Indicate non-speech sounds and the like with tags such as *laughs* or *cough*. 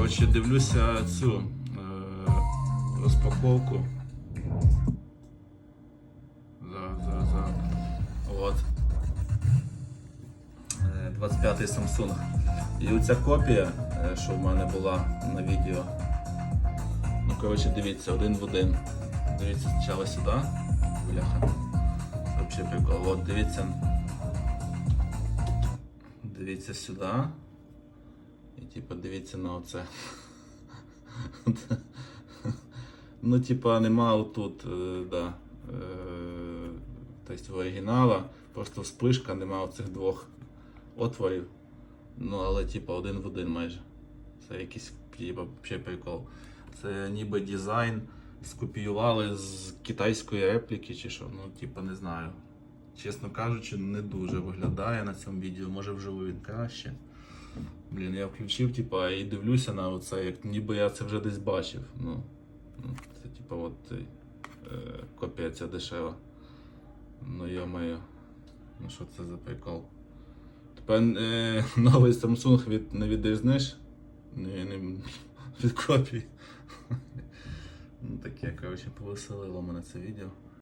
Коротше, дивлюся цю е, розпаковку. Зараз, зараз, зараз. От. Е, 25-й Samsung. І оця копія, е, що в мене була на відео. Ну, коротше, дивіться, один в один. Дивіться спочатку сюди. Бляха. Вообще прикол. От, дивіться. Дивіться сюди. І типу дивіться на оце. *laughs* ну, типа, нема отут, е, да. Е, тобто в оригінала просто вспишка, нема оцих двох отворів. Ну, але типа один в один майже. Це якийсь типа, ще прикол. Це ніби дизайн скопіювали з китайської репліки чи що. Ну, типа, не знаю. Чесно кажучи, не дуже виглядає на цьому відео, може вживу він краще. Блін, я включив, типа, і дивлюся на оце, як ніби я це вже десь бачив. Ну, ну це типа от е, копія ця дешева. Ну йо-моє. Ну що це за прикол? Тепер е, *laughs* новий Samsung від, не відрізниш? Не, не, *laughs* від копії. *laughs* Ну таке, коротше, повеселило мене це відео.